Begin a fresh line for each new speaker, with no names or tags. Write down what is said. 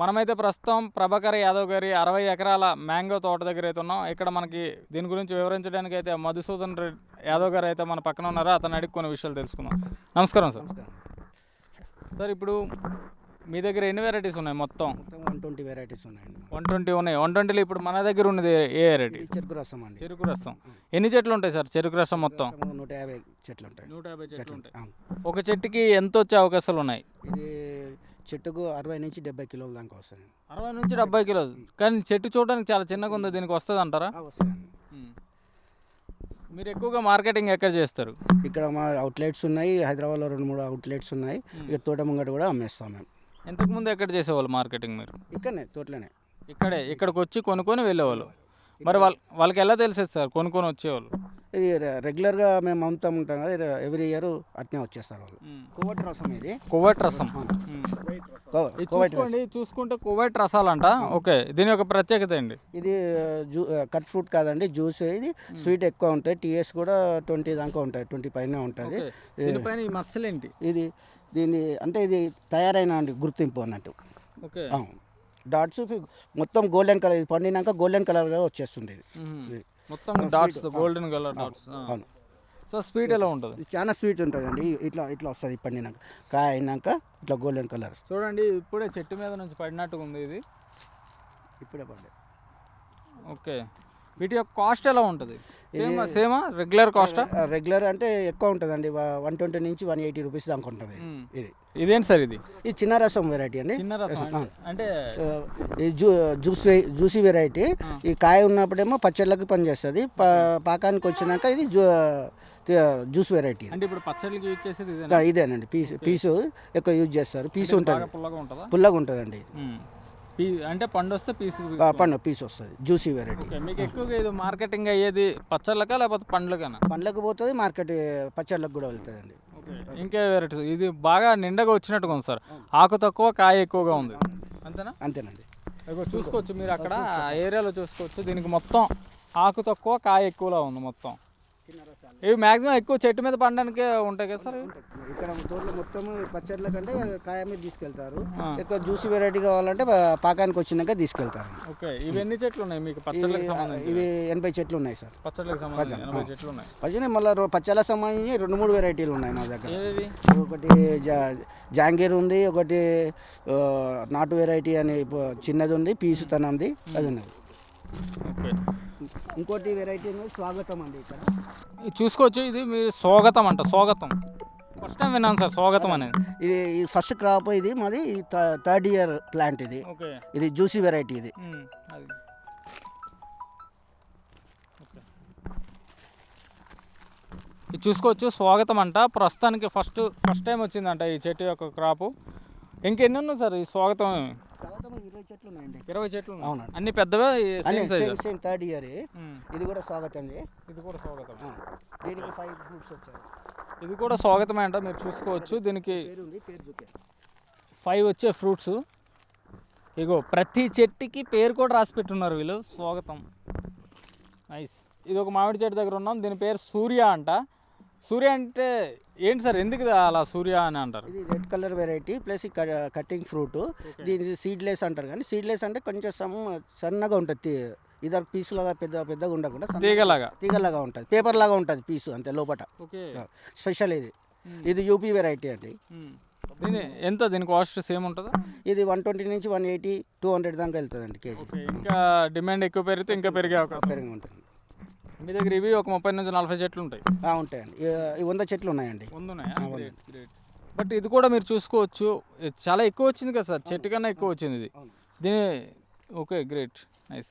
మనమైతే ప్రస్తుతం ప్రభాకర్ యాదవ్ గారి అరవై ఎకరాల మ్యాంగో తోట దగ్గర అయితే ఉన్నాం. ఇక్కడ మనకి దీని గురించి వివరించడానికి అయితే మధుసూదన్ రెడ్డి యాదవ్ గారు అయితే మన పక్కన ఉన్నారు? అతను అడిగి కొన్ని విషయాలు తెలుసుకుందాం. నమస్కారం సార్. సార్ ఇప్పుడు మీ దగ్గర ఎన్ని వెరైటీస్ ఉన్నాయి మొత్తం?
వన్ ట్వంటీ వెరైటీస్ ఉన్నాయండి.
వన్ ట్వంటీ ఉన్నాయి. వన్ ట్వంటీలో ఇప్పుడు మన దగ్గర ఉన్నది ఏ వెరైటీ
చెరుకు రసం అండి.
చెరుకు రసం. ఎన్ని చెట్లు ఉంటాయి సార్ చెరుకు రసం మొత్తం?
నూట యాభై చెట్లు ఉంటాయి.
నూట యాభై చెట్లు ఉంటాయి. ఒక చెట్టుకి ఎంత వచ్చే అవకాశాలు ఉన్నాయి?
ఇది చెట్టుకు అరవై నుంచి డెబ్బై కిలోల దాకా వస్తుంది
అరవై నుంచి డెబ్బై కిలోలు. కానీ చెట్టు చూడడానికి చాలా చిన్నగా ఉంది దీనికి వస్తుంది అంటారా?
వస్తాయండి
మీరు ఎక్కువగా మార్కెటింగ్ ఎక్కడ చేస్తారు?
ఇక్కడ మా అవుట్లెట్స్ ఉన్నాయి హైదరాబాద్లో రెండు మూడు అవుట్లెట్స్ ఉన్నాయి. ఇక తోట ముంగట కూడా అమ్మేస్తాం మేము.
ఇంతకు ముందు ఎక్కడ చేసేవాళ్ళు మార్కెటింగ్ మీరు?
ఇక్కడనే తోటలోనే.
ఇక్కడే ఇక్కడికి వచ్చి కొనుక్కొని వెళ్ళేవాళ్ళు? మరి వాళ్ళ వాళ్ళకి ఎలా తెలిసేది సార్? కొనుక్కొని వచ్చేవాళ్ళు?
ఇది రెగ్యులర్గా మేము అమ్ముతాం ఉంటాం కదా ఎవ్రీ ఇయర్ అట్నే వచ్చేస్తారు వాళ్ళు. కోవట్ రసం ఇది.
కువైట్ రసం. చూసుకోండి చూసుకుంటే కువైట్ రసాలంట. ఓకే దీని యొక్క ప్రత్యేకత ఏంటి?
ఇది జూ కట్ ఫ్రూట్ కాదండి జ్యూస్ ఇది. స్వీట్ ఎక్కువ ఉంటాయి టీఎస్ కూడా ట్వంటీ దాకా ఉంటాయి ట్వంటీ పైన ఉంటుంది.
దీనిపైన ఈ మచ్చలేంటి?
ఇది దీని అంటే ఇది తయారైన అండి గుర్తింపు అన్నట్టు.
ఓకే.
డాట్స్ మొత్తం గోల్డెన్ కలర్ ఇది పండినాక గోల్డెన్ కలర్గా వచ్చేస్తుంది ఇది.
మొత్తం డాట్స్ గోల్డెన్ కలర్ డాట్స్
అవును.
సో స్వీట్ ఎలా ఉంటుంది?
చాలా స్వీట్ ఉంటుందండి. ఇట్లా ఇట్లా వస్తుంది పండినాక. కాయ అయినాక ఇట్లా గోల్డెన్ కలర్.
చూడండి ఇప్పుడే చెట్టు మీద నుంచి పడినట్టుగా ఉంది ఇది.
ఇప్పుడే పడ్డాయి
ఓకే. వీటి యొక్క కాస్ట్ ఎలా ఉంటుంది? సేమ్ సేమా రెగ్యులర్ కాస్టా?
రెగ్యులర్ అంటే ఎక్కువ ఉంటుందండి. వన్ ట్వంటీ నుంచి వన్ ఎయిటీ రూపీస్ దాకా ఉంటుంది ఇది.
ఇదేంటి సార్ ఇది?
ఇది చిన్న రసం వెరైటీ అండి.
చిన్న రసం అంటే-
ఈ జ్యూ జ్యూస్ జ్యూసీ వెరైటీ ఈ కాయ ఉన్నప్పుడేమో పచ్చళ్ళకి పనిచేస్తుంది. పాకానికి వచ్చినాక ఇది జ్యూ జ్యూస్ వెరైటీ
అంటే ఇప్పుడు పచ్చడికి యూజ్ చేసేది ఇదేనా?
ఇదేనండి. పీస్ పీసు ఎక్కువ యూజ్ చేస్తారు. పీసు ఉంటుంది.
పుల్లగా ఉంటుందా?
పుల్లగా ఉంటుందండి.
అంటే పండు వస్తే పీసు
పండు పీస్ వస్తుంది జ్యూసీ వెరైటీ.
మీకు ఎక్కువగా ఇది మార్కెటింగ్ అయ్యేది పచ్చళ్ళకా లేకపోతే పండ్లకేనా?
పండ్లకు పోతుంది మార్కెట్ పచ్చళ్ళకు కూడా వెళ్తుందండి.
ఓకే ఇంకే వెరైటీస్. ఇది బాగా నిండగా వచ్చినట్టుగా ఉంది సార్. ఆకు తక్కువ కాయ ఎక్కువగా ఉంది. అంతేనా?
అంతేనండి.
చూసుకోవచ్చు మీరు అక్కడ ఏరియాలో చూసుకోవచ్చు. దీనికి మొత్తం ఆకు తక్కువ కాయ ఎక్కువలా ఉంది మొత్తం. ఇవి మాక్సిమం ఎక్కువ చెట్టు మీద పండడానికే ఉంటాయి కదా సార్?
ఇక్కడ తోటలో మొత్తం పచ్చళ్ళ కంటే కాయ మీద తీసుకెళ్తారు. ఎక్కువ జ్యూసీ వెరైటీ కావాలంటే పాకానికి వచ్చినాక తీసుకెళ్తారు.
ఓకే ఇవి ఎన్ని చెట్లు ఉన్నాయి మీకు? పచ్చళ్ళకి సంబంధించి
ఇవి ఎనభై చెట్లు ఉన్నాయి సార్.
పచ్చళ్ళకి సంబంధించి ఎనభై చెట్లు ఉన్నాయి.
మళ్ళీ పచ్చళ్ళకి సంబంధించి రెండు మూడు వెరైటీలు ఉన్నాయి మా దగ్గర. ఒకటి జా జాంగీర్ ఉంది ఒకటి నాటు వెరైటీ అని చిన్నది ఉంది పీసు తనంది అది ఉన్నది. ఇంకోటి వెరైటీ స్వాగతం అండి ఇక్కడ.
ఇది చూసుకోవచ్చు ఇది మీరు స్వాగతం అంట స్వాగతం. ఫస్ట్ టైం విన్నాను సార్ స్వాగతం అనేది.
ఇది ఈ ఫస్ట్ క్రాప్ ఇది మాది థర్డ్ ఇయర్ ప్లాంట్ ఇది. ఇది జ్యూసీ వెరైటీ ఇది.
ఓకే ఇది చూసుకోవచ్చు స్వాగతం అంట. ప్రస్తుతానికి ఫస్ట్ ఫస్ట్ టైం వచ్చిందంట ఈ చెట్టు యొక్క క్రాపు ఇంకెన్ని ఉన్నాయి సార్ ఈ స్వాగతం?
ఇరవై చెట్లు ఉన్నాయండి.
ఇరవై చెట్లు ఉన్నాయి.
అవునండి.
అన్ని పెద్దవే? సేమ్
సేమ్ థర్డ్ ఇయర్ ఇది కూడా స్వాగతం
ఇది కూడా స్వాగతం.
దీనికి ఫైవ్ ఫ్రూట్స్ వచ్చాయి.
ఇది కూడా స్వాగతమే అంట మీరు చూసుకోవచ్చు. దీనికి ఫైవ్ వచ్చే ఫ్రూట్స్ ఇగో ప్రతి చెట్టుకి పేరు కూడా రాసి పెట్టున్నారు వీళ్ళు. స్వాగతం. నైస్ ఇది ఒక మామిడి చెట్టు దగ్గర ఉన్నాం. దీని పేరు సూర్య అంట. సూర్య అంటే ఏంటి సార్? ఎందుకు అలా సూర్య అని అంటారు?
ఇది రెడ్ కలర్ వెరైటీ ప్లస్ ఈ కటింగ్ ఫ్రూట్. దీని సీడ్లెస్ అంటారు కానీ సీడ్లెస్ అంటే కొంచెం సన్న- సన్నగా ఉంటుంది. ఇదర్ పీస్ లాగా పెద్ద పెద్దగా ఉండకుండా
తీగలాగా.
తీగలాగా ఉంటుంది. పేపర్ లాగా ఉంటుంది పీసు అంతే లోపట.
ఓకే.
స్పెషల్ ఇది. ఇది యూపీ వెరైటీ అండి.
దీని ఎంత? దీని కాస్ట్ సేమ్ ఉంటుందా?
ఇది వన్ ట్వంటీ నుంచి వన్ ఎయిటీ టూ హండ్రెడ్ దాకా వెళ్తుందండి కేజీ.
ఓకే. ఇంకా డిమాండ్ ఎక్కువ పెరిగితే ఇంకా పెరిగే అవకాశం
పెరిగి ఉంటుంది.
మీ దగ్గర ఇవి ఒక ముప్పై నుంచి నలభై చెట్లు ఉంటాయి.
ఉంటాయండి. వంద చెట్లు ఉన్నాయండి. వంద.
బట్ ఇది కూడా మీరు చూసుకోవచ్చు. చాలా ఎక్కువ వచ్చింది కదా సార్. చెట్టు కన్నా ఎక్కువ వచ్చింది ఇది. దీని ఓకే గ్రేట్ నైస్